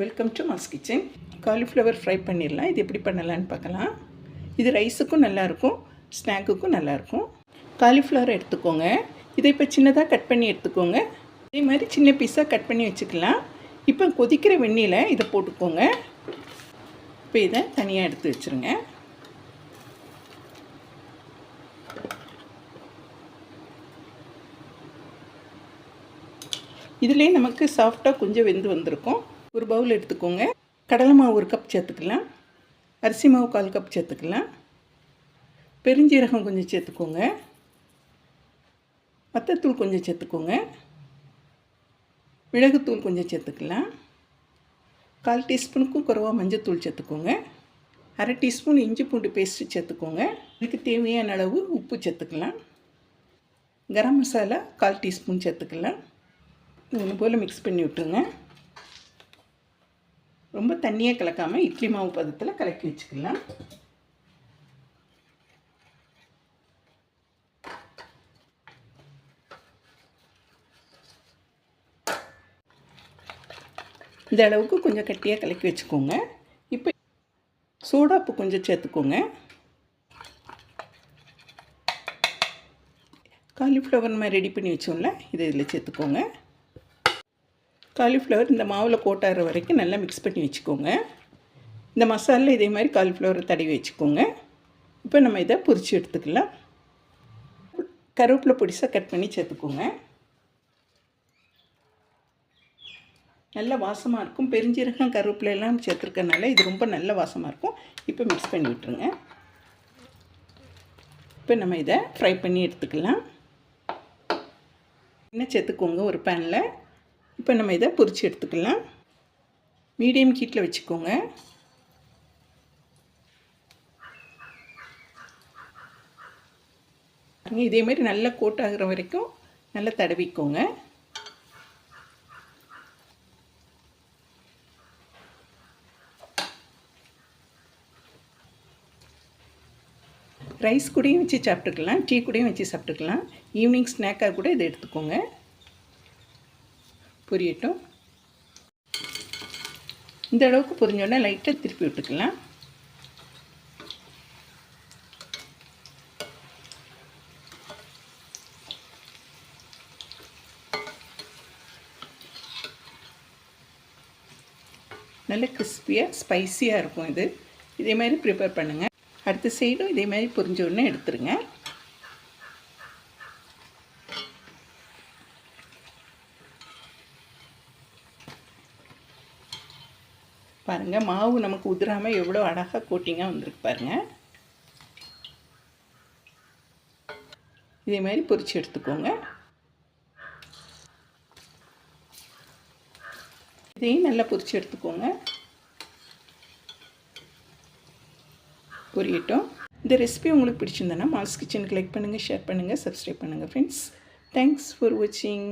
Welcome to mass kitchen cauliflower fry பண்ணிடலாம். இது எப்படி பண்ணலான்னு பார்க்கலாம். இது ரைஸுக்கும் நல்லாயிருக்கும். ஸ்நாக்குக்கும் நல்லாயிருக்கும். காலிஃப்ளவர் எடுத்துக்கோங்க. இதை இப்போ சின்னதாக கட் பண்ணி எடுத்துக்கோங்க. இதே மாதிரி சின்ன பீஸாக கட் பண்ணி வச்சுக்கலாம். இப்போ கொதிக்கிற வெந்நியில் இதை போட்டுக்கோங்க. இப்போ இதை தனியாக எடுத்து வச்சுருங்க. இதுலேயே நமக்கு சாஃப்டாக கொஞ்சம் வெந்து வந்திருக்கும். ஒரு பவுல் எடுத்துக்கோங்க. கடலை மாவு ஒரு கப் சேர்த்துக்கலாம். அரிசி மாவு கால் கப் சேர்த்துக்கலாம். பெருஞ்சீரகம் கொஞ்சம் சேர்த்துக்கோங்க. வத்தத்தூள் கொஞ்சம் சேர்த்துக்கோங்க. மிளகுத்தூள் கொஞ்சம் சேர்த்துக்கலாம். கால் டீஸ்பூனுக்கும் குறவா மஞ்சத்தூள் சேர்த்துக்கோங்க. அரை டீஸ்பூன் இஞ்சி பூண்டு பேஸ்ட்டு சேர்த்துக்கோங்க. இதுக்கு தேவையான அளவு உப்பு சேர்த்துக்கலாம். கரம் மசாலா கால் டீஸ்பூன் சேர்த்துக்கலாம். இது போல் மிக்ஸ் பண்ணி விட்டுருங்க. ரொம்ப தண்ணியாக கலக்காமல் இட்லி மாவு பதத்தில் கலக்கி வச்சுக்கலாம். இந்த அளவுக்கு கொஞ்சம் கட்டியாக கலக்கி வச்சுக்கோங்க. இப்போ சோடாப்பு கொஞ்சம் சேர்த்துக்கோங்க. காலிஃப்ளவர் நம்ம ரெடி பண்ணி வச்சோம்ல இதை இதில் சேர்த்துக்கோங்க. காலிஃப்ளவர் இந்த மாவில் கோட்டாகிற வரைக்கும் நல்லா மிக்ஸ் பண்ணி வச்சுக்கோங்க. இந்த மசாலில் இதே மாதிரி காலிஃப்ளவரை தடவி வச்சுக்கோங்க. இப்போ நம்ம இதை பொரித்து எடுத்துக்கலாம். கருவேப்பிலை பொடிசாக கட் பண்ணி சேர்த்துக்கோங்க. நல்ல வாசமாக இருக்கும். பெருஞ்சீரகம் கருவேப்பிலை எல்லாம் சேர்த்துருக்கனால இது ரொம்ப நல்ல வாசமாக இருக்கும். இப்போ மிக்ஸ் பண்ணி விட்டுருங்க. இப்போ நம்ம இதை ஃப்ரை பண்ணி எடுத்துக்கலாம். எண்ணெய் சேர்த்துக்கோங்க ஒரு பேனில் இப்போ நம்ம இதை பொரித்து எடுத்துக்கலாம். மீடியம் ஹீட்டில் வச்சுக்கோங்க. இதே மாதிரி நல்லா கோட் ஆகிற வரைக்கும் நல்லா தடவிக்கோங்க. ரைஸ் கூடயும் வச்சு சாப்பிட்டுக்கலாம் டீ கூடயும் வச்சு சாப்பிட்டுக்கலாம். ஈவினிங் ஸ்நாக்காக கூட இதை எடுத்துக்கோங்க. பொரியட்டும். இந்த அளவுக்கு பொரிஞ்சோடனே லைட்டாக திருப்பி விட்டுக்கலாம். நல்ல கிறிஸ்பியாக ஸ்பைஸியாக இருக்கும் இது. இதே மாதிரி ப்ரிப்பேர் பண்ணுங்கள் அடுத்த சைடும் இதே மாதிரி பொரிஞ்ச உடனே எடுத்துருங்க. பாருங்கள் மாவு நமக்கு உதிராமல் எவ்வளோ அழகாக கோட்டிங்காக வந்திருக்கு பாருங்கள் இதே மாதிரி பொரித்து எடுத்துக்கோங்க. இதையும் நல்லா பொரித்து எடுத்துக்கோங்க. பொரியட்டும். இந்த ரெசிபி உங்களுக்கு பிடிச்சிருந்தேன்னா மால்ஸ் கிச்சனுக்கு லைக் பண்ணுங்கள் ஷேர் பண்ணுங்கள் சப்ஸ்கிரைப் பண்ணுங்கள் ஃப்ரெண்ட்ஸ் தேங்க்ஸ் ஃபார் வாட்சிங்